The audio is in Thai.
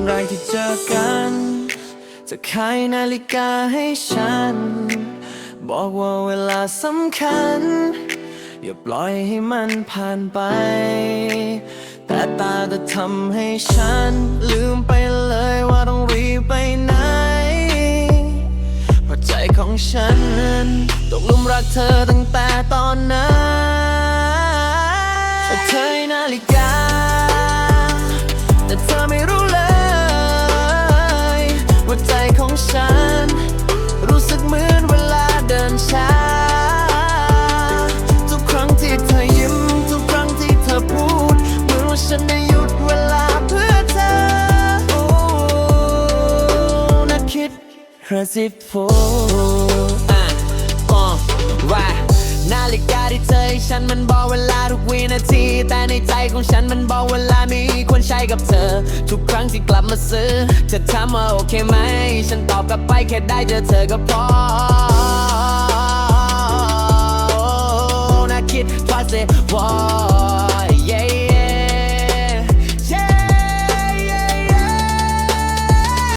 นแรที่เจอกัน จะขายนาฬิกาให้ฉัน บอกว่าเวลาสำคัญ อย่าปล่อยให้มันผ่านไป แต่ตาจะทำให้ฉัน ลืมไปเลยว่าต้องรีบไปไหนเพราะใจของฉันนั้นตกลุมรักเธอตั้งแต่ตอนนั้น ฉัน รู้สึกเหมือนเวลาเดินช้า ทุกครั้งที่เธอยิ้ม ทุกครั้งที่เธอพูด เหมือนว่าฉันได้หยุดเวลาเพื่อเธอ โอ้นักคิดกระซิบพู ฉันมันบอกเวลาทุกวินาที แต่ในใจของฉันมันบอกเวลามีคนใช้กับเธอ ทุกครั้งที่กลับมาซื้อ จะถามว่าโอเคไหม ฉันตอบกลับไปแค่ได้เจอเธอก็พอน่าคิดพาเซวอ